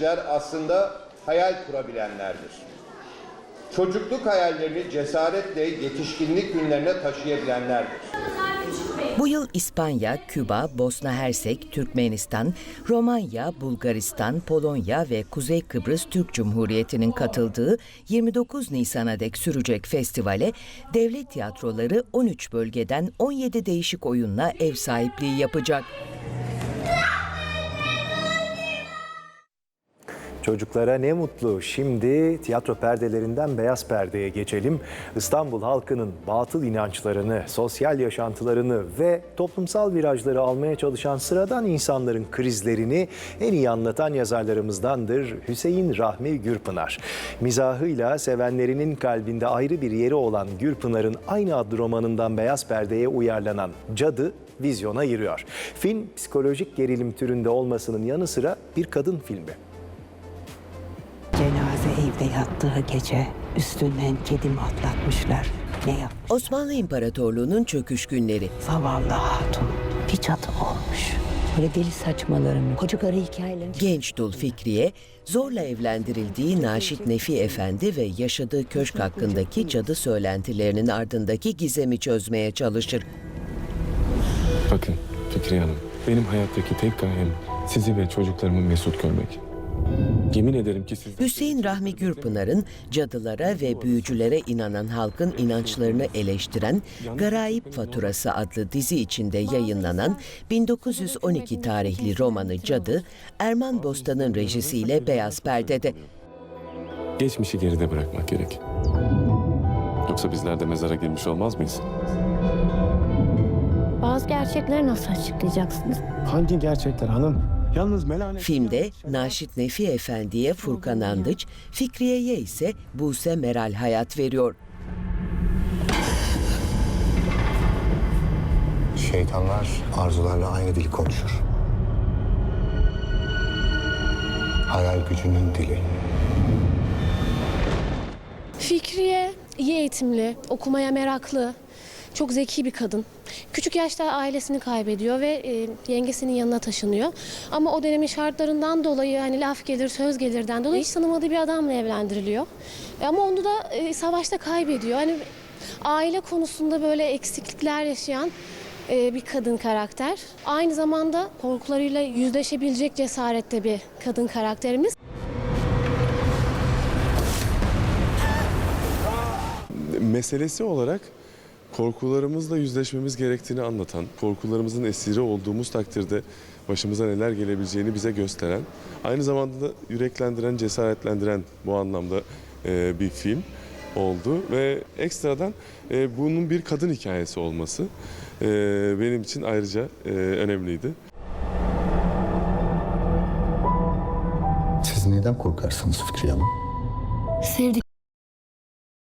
kişiler aslında hayal kurabilenlerdir. Çocukluk hayallerini cesaretle yetişkinlik günlerine taşıyabilenlerdir. Bu yıl İspanya, Küba, Bosna Hersek, Türkmenistan, Romanya, Bulgaristan, Polonya ve Kuzey Kıbrıs Türk Cumhuriyeti'nin katıldığı 29 Nisan'a dek sürecek festivale devlet tiyatroları 13 bölgeden 17 değişik oyunla ev sahipliği yapacak. Çocuklara ne mutlu. Şimdi tiyatro perdelerinden beyaz perdeye geçelim. İstanbul halkının batıl inançlarını, sosyal yaşantılarını ve toplumsal virajları almaya çalışan sıradan insanların krizlerini en iyi anlatan yazarlarımızdandır Hüseyin Rahmi Gürpınar. Mizahıyla sevenlerinin kalbinde ayrı bir yeri olan Gürpınar'ın aynı adlı romanından beyaz perdeye uyarlanan Cadı vizyona giriyor. Film psikolojik gerilim türünde olmasının yanı sıra bir kadın filmi. Evde yattığı gece üstünden kedimi atlatmışlar. Ne yapmış? Osmanlı İmparatorluğu'nun çöküş günleri. Zavallı hatun bir cadı olmuş. Böyle deli saçmalarını, kocakarı hikayelerini... Genç dul Fikriye, zorla evlendirildiği Naşit Nefi Efendi ve yaşadığı köşk hakkındaki cadı söylentilerinin ardındaki gizemi çözmeye çalışır. Bakın Fikriye Hanım, benim hayattaki tek gayem sizi ve çocuklarımı mesut görmek. Yemin ederim ki siz... Hüseyin Rahmi Gürpınar'ın cadılara ve büyücülere inanan halkın inançlarını eleştiren Garayip Faturası adlı dizi içinde yayınlanan 1912 tarihli romanı Cadı, Erman Bostan'ın rejisiyle Beyaz Perde'de. Geçmişi geride bırakmak gerek. Yoksa bizler de mezara girmiş olmaz mıyız? Bazı gerçekleri nasıl açıklayacaksınız? Hangi gerçekler hanım? Yalnız melanet... Filmde Naşit Nefi Efendi'ye Furkan Andıç, Fikriye'ye ise Buse Meral hayat veriyor. Şeytanlar arzularla aynı dili konuşur. Hayal gücünün dili. Fikriye iyi eğitimli, okumaya meraklı, çok zeki bir kadın. Küçük yaşta ailesini kaybediyor ve e, yengesinin yanına taşınıyor. Ama o dönemin şartlarından dolayı hani laf gelir, söz gelirden dolayı hiç tanımadığı bir adamla evlendiriliyor. E, ama onu da e, savaşta kaybediyor. Hani aile konusunda böyle eksiklikler yaşayan e, bir kadın karakter. Aynı zamanda korkularıyla yüzleşebilecek cesarette bir kadın karakterimiz. Meselesi olarak korkularımızla yüzleşmemiz gerektiğini anlatan, korkularımızın esiri olduğumuz takdirde başımıza neler gelebileceğini bize gösteren, aynı zamanda da yüreklendiren, cesaretlendiren bu anlamda e, bir film oldu ve ekstradan e, bunun bir kadın hikayesi olması e, benim için ayrıca e, önemliydi. Siz neden korkarsınız Fikriye Hanım? Sevdik